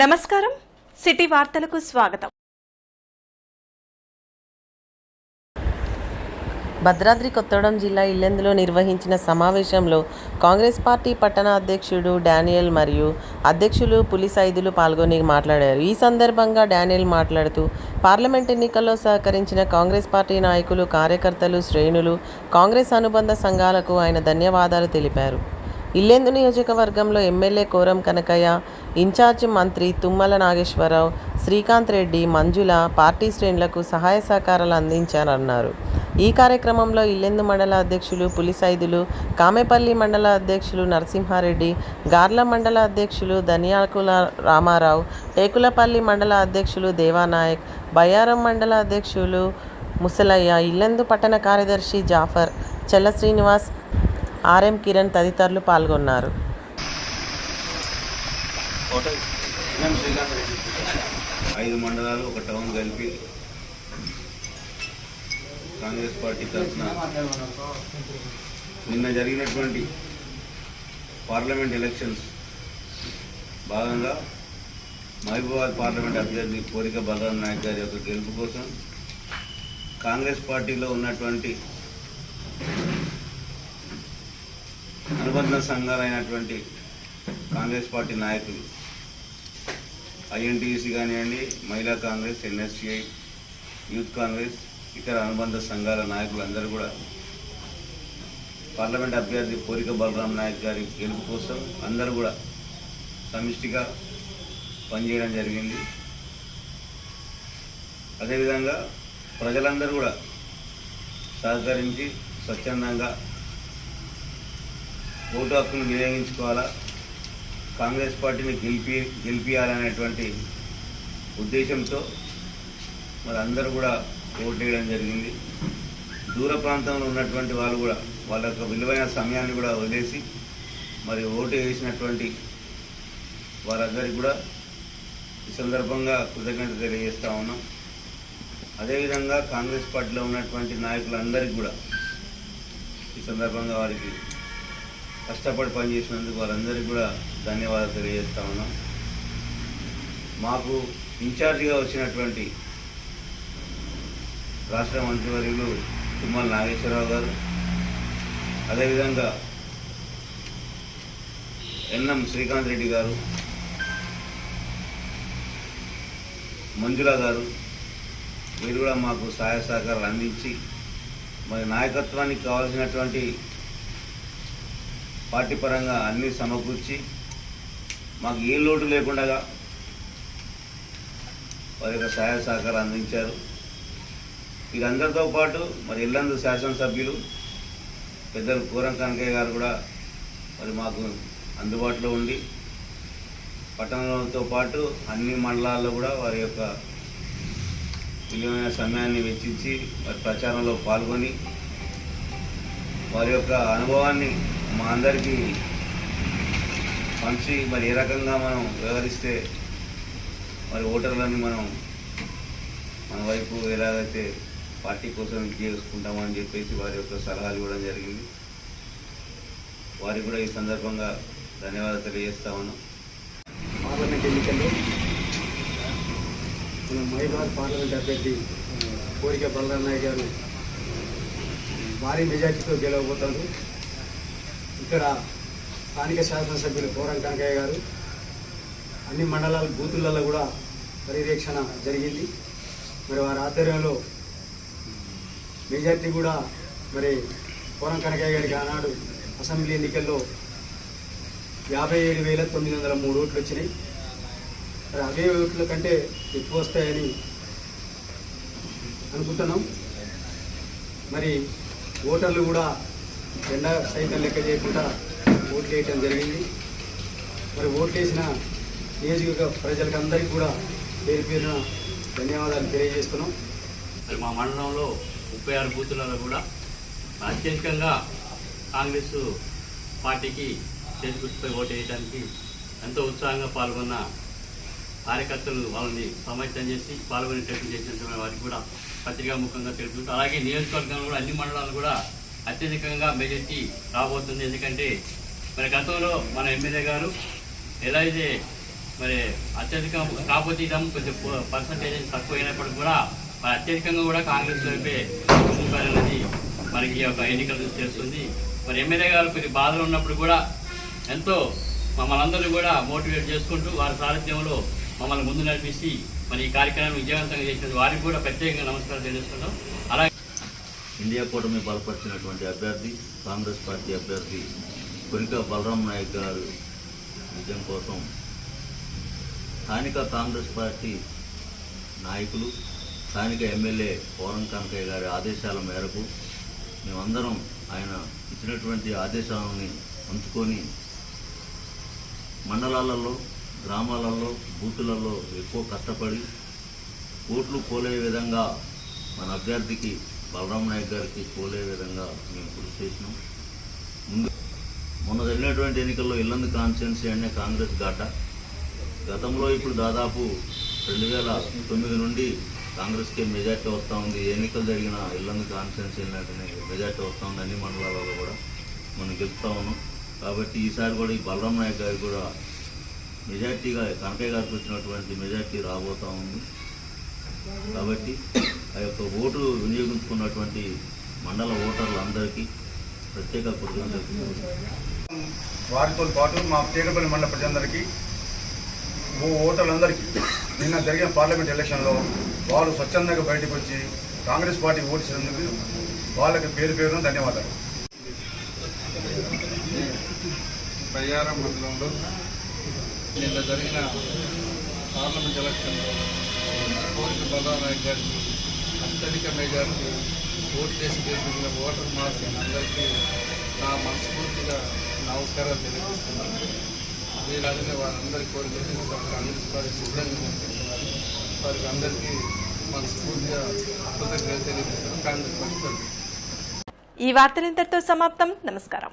నమస్కారం. సిటీ వార్తలకు స్వాగతం. భద్రాద్రి కొత్తగూడెం జిల్లా ఇల్లెందులో నిర్వహించిన సమావేశంలో కాంగ్రెస్ పార్టీ పట్టణ అధ్యక్షుడు డానియల్ మరియు అధ్యక్షులు పులిసైదులు పాల్గొని మాట్లాడారు. ఈ సందర్భంగా డానియల్ మాట్లాడుతూ పార్లమెంట్ ఎన్నికల్లో సహకరించిన కాంగ్రెస్ పార్టీ నాయకులు కార్యకర్తలు శ్రేణులు కాంగ్రెస్ అనుబంధ సంఘాలకు ఆయన ధన్యవాదాలు తెలిపారు. ఇల్లెందు నియోజకవర్గంలో ఎమ్మెల్యే కోరం కనకయ్య ఇన్ఛార్జ్ మంత్రి తుమ్మల నాగేశ్వరరావు శ్రీకాంత్ రెడ్డి మంజుల పార్టీ శ్రేణులకు సహాయ సహకారాలు అందించారన్నారు. ఈ కార్యక్రమంలో ఇల్లెందు మండల అధ్యక్షులు పులిసైదులు కామెపల్లి మండల అధ్యక్షులు నరసింహారెడ్డి గార్ల మండల అధ్యక్షులు ధనియాకుల రామారావు టేకులపల్లి మండల అధ్యక్షులు దేవానాయక్ బయ్యారం మండల అధ్యక్షులు ముసలయ్య ఇల్లెందు పట్టణ కార్యదర్శి జాఫర్ చెల్ల శ్రీనివాస్ ఆర్ఎం కిరణ్ తదితరులు పాల్గొన్నారు. ఐదు మండలాలు ఒక టౌన్ కలిపి కాంగ్రెస్ పార్టీ తరఫున నిన్న జరిగినటువంటి పార్లమెంట్ ఎలక్షన్స్ భాగంగా మహబూబాబాద్ పార్లమెంట్ అభ్యర్థి కోరిక బలరాం నాయక్ గారి యొక్క గెలుపు కోసం కాంగ్రెస్ పార్టీలో ఉన్నటువంటి అనుబంధ సంఘాలైనటువంటి కాంగ్రెస్ పార్టీ నాయకులు ఐఎన్టీసీ కానివ్వండి మహిళా కాంగ్రెస్ ఎన్ఎస్సిఐ యూత్ కాంగ్రెస్ ఇతర అనుబంధ సంఘాల నాయకులు అందరూ కూడా పార్లమెంట్ అభ్యర్థి పోరిక బలరాం నాయక్ గారి గెలుపు కోసం అందరూ కూడా సమిష్టిగా పనిచేయడం జరిగింది. అదేవిధంగా ప్రజలందరూ కూడా సహకరించి స్వచ్ఛందంగా ఓటు హక్కును వినియోగించుకోవాలా కాంగ్రెస్ పార్టీని గెలిపి గెలిపించాలనేటువంటి ఉద్దేశంతో మరి అందరూ కూడా ఓటు వేయడం జరిగింది. దూర ప్రాంతంలో ఉన్నటువంటి వాళ్ళు కూడా వాళ్ళ యొక్క విలువైన సమయాన్ని కూడా వదిలేసి మరి ఓటు వేసినటువంటి వారందరికీ కూడా ఈ సందర్భంగా కృతజ్ఞత తెలియజేస్తూ ఉన్నాం. అదేవిధంగా కాంగ్రెస్ పార్టీలో ఉన్నటువంటి నాయకులందరికీ కూడా ఈ సందర్భంగా వారికి కష్టపడి పనిచేసినందుకు వారందరికీ కూడా ధన్యవాదాలు తెలియజేస్తా ఉన్నాం. మాకు ఇన్ఛార్జిగా వచ్చినటువంటి రాష్ట్ర మంత్రివర్యులు తుమ్మల నాగేశ్వరరావు గారు అదేవిధంగా ఎన్ఎం శ్రీకాంత్ రెడ్డి గారు మంజుల గారు వీరు కూడా మాకు సహాయ సహకారాలు అందించి మరి నాయకత్వానికి కావాల్సినటువంటి పార్టీ పరంగా అన్నీ సమకూర్చి మాకు ఏ లోటు లేకుండా వారి యొక్క సహాయ సహకారం అందించారు. వీరందరితో పాటు మరి ఇల్లందు శాసనసభ్యులు పెద్దలు కూరం కనకయ్య గారు కూడా మరి మాకు అందుబాటులో ఉండి పట్టణంతో పాటు అన్ని మండలాల్లో కూడా వారి యొక్క విలువైన సమయాన్ని వెచ్చించి వారి ప్రచారంలో పాల్గొని వారి యొక్క అనుభవాన్ని మా అందరికీ మంచి మరి ఏ రకంగా మనం వ్యవహరిస్తే మరి ఓటర్లని మనం మన వైపు ఎలాగైతే పార్టీ కోసం చేసుకుంటామని చెప్పేసి వారి యొక్క సలహాలు ఇవ్వడం జరిగింది. వారికి కూడా ఈ సందర్భంగా ధన్యవాదాలు తెలియజేస్తా ఉన్నాం. పార్లమెంట్ ఎన్నికల్లో మన మైబాద్ పార్లమెంట్ అభ్యర్థి కోరిక బలరామయ్య గారు భారీ మెజార్టీతో గెలవబోతారు. ఇక్కడ స్థానిక శాసనసభ్యులు కోరం కనకయ్య గారు అన్ని మండలాల బూతులలో కూడా పర్యవేక్షణ జరిగింది. మరి వారి ఆధ్వర్యంలో మెజార్టీ కూడా మరి కోరం కనకయ్య గారికి ఆనాడు అసెంబ్లీ ఎన్నికల్లో యాభై ఏడు వేల తొమ్మిది వందల మూడు ఓట్లు వచ్చినాయి. మరి అవే ఓట్ల కంటే ఎక్కువ వస్తాయని అనుకుంటున్నాం. మరి ఓటర్లు కూడా జెండా సైతం లెక్క చేయకుండా ఓట్లు వేయటం జరిగింది. మరి ఓట్లు వేసిన నియోజకవర్గ ప్రజలకందరికీ కూడా పేరు పేరున ధన్యవాదాలు తెలియజేస్తున్నాం. మరి మా మండలంలో ముప్పై ఆరు బూతులలో కూడా అత్యధికంగా కాంగ్రెస్ పార్టీకి చేతి ఓటు వేయడానికి ఎంతో ఉత్సాహంగా పాల్గొన్న కార్యకర్తలు వాళ్ళని సమాయత్తం చేసి పాల్గొనేటట్టు చేసినటువంటి వారికి కూడా పత్రికా ముఖంగా తెలుపుకుంటూ అలాగే నియోజకవర్గంలో కూడా అన్ని మండలాలు కూడా అత్యధికంగా మెజార్టీ రాబోతుంది. ఎందుకంటే మరి గతంలో మన ఎమ్మెల్యే గారు ఎలా అయితే మరి అత్యధిక కాకపోతే ఇదం కొంచెం పర్సంటేజ్ తక్కువ అయినప్పటికీ కూడా మరి అత్యధికంగా కూడా కాంగ్రెస్ వైపే అనేది మనకి ఈ యొక్క ఎన్నికలు చేస్తుంది మరి ఎమ్మెల్యే గారు కొద్ది బాధలు ఉన్నప్పుడు కూడా ఎంతో మమ్మల్ని అందరినీ కూడా మోటివేట్ చేసుకుంటూ వారి సారథ్యంలో మమ్మల్ని ముందు నడిపిస్తే మరి ఈ కార్యక్రమాన్ని విజయవంతంగా చేసిన వారికి కూడా ప్రత్యేకంగా నమస్కారం తెలియజేస్తున్నాం అలాగే ఇండియా కూటమి బలపరిచినటువంటి అభ్యర్థి కాంగ్రెస్ పార్టీ అభ్యర్థి కొరిక బలరాం నాయక్ గారు విజయం కోసం స్థానిక కాంగ్రెస్ పార్టీ నాయకులు స్థానిక ఎమ్మెల్యే పౌరం కనకయ్య గారి ఆదేశాల మేరకు మేమందరం ఆయన ఇచ్చినటువంటి ఆదేశాలని ఉంచుకొని మండలాలలో గ్రామాలలో బూతులలో ఎక్కువ కష్టపడి ఓట్లు పోలే విధంగా మన అభ్యర్థికి బలరాం నాయక్ గారికి పోలే విధంగా మేము కృషి చేసినాం. ముందు మొన్న జరిగినటువంటి ఎన్నికల్లో ఇల్లందు కాన్స్టిట్యున్సీ అనే కాంగ్రెస్ ఘాట. గతంలో ఇప్పుడు దాదాపు రెండు వేల తొమ్మిది నుండి కాంగ్రెస్కే మెజార్టీ వస్తూ ఉంది. ఎన్నికలు జరిగిన ఇల్లందు కాన్స్టిట్యున్సీ మెజార్టీ వస్తూ ఉంది అన్ని మండలాలలో కూడా మనం గెలుస్తూ ఉన్నాం. కాబట్టి ఈసారి కూడా ఈ బలరాం నాయక్ గారికి కూడా మెజార్టీగా కనకయ్య గారికి వచ్చినటువంటి మెజార్టీ రాబోతూ ఉంది. కాబట్టి ఆ యొక్క ఓటు వినియోగించుకున్నటువంటి మండల ఓటర్లందరికీ ప్రత్యేక కృతజ్ఞతలు. వారితో పాటు మా తేగపల్లి మండల ప్రజలందరికీ ఓ ఓటర్లందరికీ నిన్న జరిగిన పార్లమెంట్ ఎలక్షన్లో వారు స్వచ్ఛందంగా బయటకు వచ్చి కాంగ్రెస్ పార్టీ ఓటించినందుకు వాళ్ళకి పేరు పేరున ధన్యవాదాలు. బయ్యారం మండలంలో నిన్న జరిగిన పార్లమెంట్ ఎలక్షన్లో కోరిక బలరామయ్య గారికి అత్యధిక మెజార్టీ ఓటు చేసి గెలిపించిన ఓటర్ మాస్ అందరికీ నా మనస్ఫూర్తిగా నమస్కారాలు తెలియజేస్తున్నాను. మీలాగనే వారందరి కోరికలు కాంగ్రెస్ పార్టీ సిద్ధంగా వారికి అందరికీ మనస్ఫూర్తిగా కృతజ్ఞతలు తెలియజేస్తున్నాను. కాంగ్రెస్ పార్టీ ఈ వార్తలు ఇంతటితో సమాప్తం. నమస్కారం.